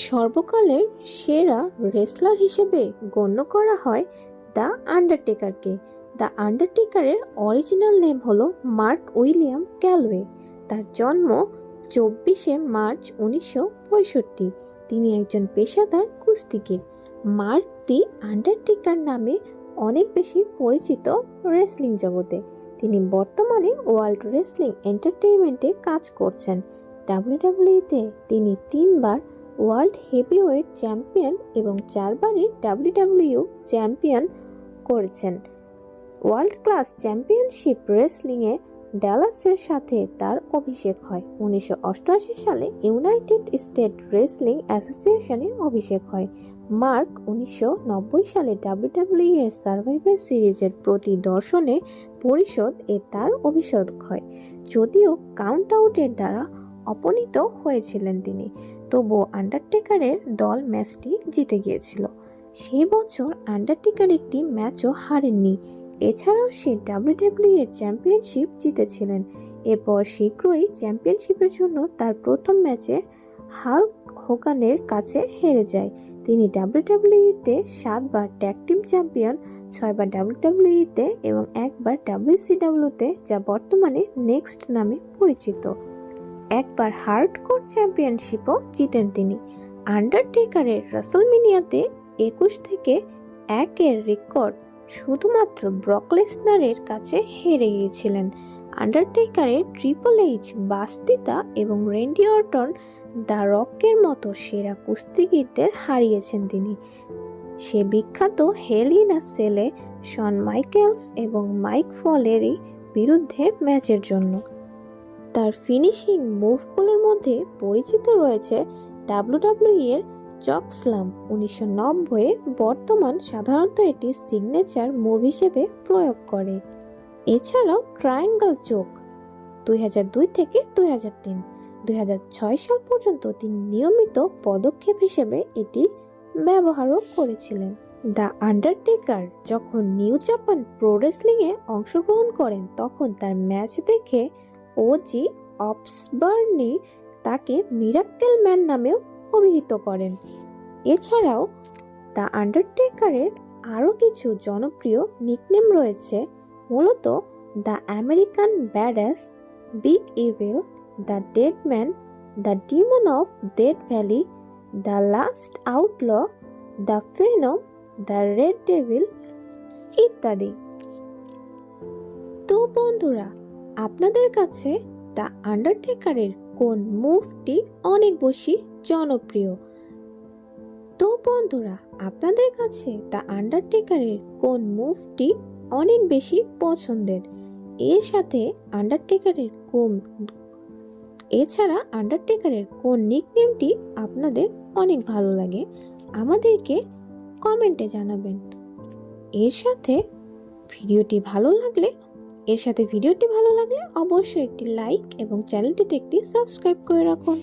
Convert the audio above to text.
সর্বকালের সেরা রেসলার হিসেবে গণ্য করা হয় দ্য আন্ডারটেকারকে। দ্য আন্ডারটেকারের অরিজিনাল নেম হলো মার্ক উইলিয়াম ক্যালওয়ে। তার জন্ম চব্বিশে মার্চ উনিশশো তিনি একজন পেশাদার কুস্তিগির। মার্ক দি আন্ডারটেকার নামে অনেক বেশি পরিচিত রেসলিং জগতে। তিনি বর্তমানে ওয়ার্ল্ড রেসলিং এন্টারটেইনমেন্টে কাজ করছেন। ডাব্লিউডাব্লিউতে তিনি তিনবার ওয়ার্ল্ড হেভিওয়েট চ্যাম্পিয়ন এবং চারবারই ডাব্লিউডাব্লিউ চ্যাম্পিয়ন করেছেন। ওয়ার্ল্ড ক্লাস চ্যাম্পিয়নশিপ রেসলিংয়ে ডালাসের সাথে তার অভিষেক হয়। উনিশশো অষ্টআশি সালে ইউনাইটেড স্টেট রেসলিং অ্যাসোসিয়েশনে অভিষেক হয়। মার্ক উনিশশো নব্বই সালে ডাব্লিউডাব্লিউ এর সার্ভাইভার সিরিজের প্রতি দর্শনে পরিষদ এ তার অভিষেক হয়। যদিও কাউন্ট আউটের দ্বারা অপনীত হয়েছিলেন তিনি। তবুও আন্ডারটেকারের দল ম্যাচটি জিতে গিয়েছিল। সেই বছর আন্ডারটেকার একটি ম্যাচও হারেননি। এছাড়াও সে ডাব্লিউডাব্লিউ এর চ্যাম্পিয়নশিপ জিতেছিলেন। এরপর শীঘ্রই চ্যাম্পিয়নশিপের জন্য তার প্রথম ম্যাচে হাল্ক হোকানের কাছে হেরে যায়। তিনি ডাব্লিউডাব্লিউতে সাতবার ট্যাগ টিম চ্যাম্পিয়ন ছয়বার ডাব্লিউডাব্লিউতে এবং একবার ডাব্লিউসিডাব্লিউতে যা বর্তমানে নেক্সট নামে পরিচিত। একবার হার্ড হার্ডকোর চ্যাম্পিয়নশিপও জিতেন তিনি। আন্ডারটেকারের রাসেলমিনিয়াতে একুশ থেকে একের রেকর্ড শুধুমাত্র ব্রকলেসনারের কাছে হেরে গিয়েছিলেন। আন্ডারটেকারের ট্রিপল এইচ, বাস্তিতা এবং রেন্ডি অর্টন দ্য রকের মতো সেরা কুস্তিগিরদের হারিয়েছেন তিনি। সে বিখ্যাত হেলিনা সেলে, শন মাইকেলস এবং মাইক ফলেরই বিরুদ্ধে ম্যাচের জন্য। তার ফিনিশিং মুভগুলোর মধ্যে পরিচিত রয়েছে ডাব্লিউডাব্লিউ এর চক স্লাম উনিশশো নব্বইয়ে বর্তমান সাধারণত এটি সিগনেচার মুভ হিসেবে প্রয়োগ করে। এছাড়াও ট্রায়াঙ্গল চোক দুই হাজার দুই থেকে দুই হাজার তিন, দুই হাজার ছয় সাল পর্যন্ত তিনি নিয়মিত পদক্ষেপ হিসেবে এটি ব্যবহারও করেছিলেন। দ্য আন্ডারটেকার যখন নিউ জাপান প্রো রেসলিংয়ে অংশগ্রহণ করেন, তখন তার ম্যাচ দেখে ওজি অপসবার্নি তাকে মিরাক্কেল ম্যান নামেও অভিহিত করেন। এছাড়াও দ্য আন্ডারটেকারের আরও কিছু জনপ্রিয় নিকনেম রয়েছে, মূলত the American badass, big evil, the dead man, the demon of dead valley, the last outlaw, the phenom, the red devil ইত্যাদি। তো বন্ধুরা আপনাদের কাছে দ্য আন্ডারটেকারের কোন মুভটি অনেক বেশি জনপ্রিয়? তো বন্ধুরা, আপনাদের কাছে দ্য আন্ডারটেকারের কোন মুভটি অনেক বেশি পছন্দের? এর সাথে আন্ডারটেকারের কোন, এছাড়া আন্ডারটেকারের কোন নিকনেমটি আপনাদের অনেক ভালো লাগে, আমাদেরকে কমেন্টে জানাবেন। এর সাথে ভিডিওটি ভালো লাগলে এর সাথে ভিডিওটি ভালো লাগলে অবশ্যই একটি লাইক এবং চ্যানেলটিতে একটি সাবস্ক্রাইব করে রাখুন।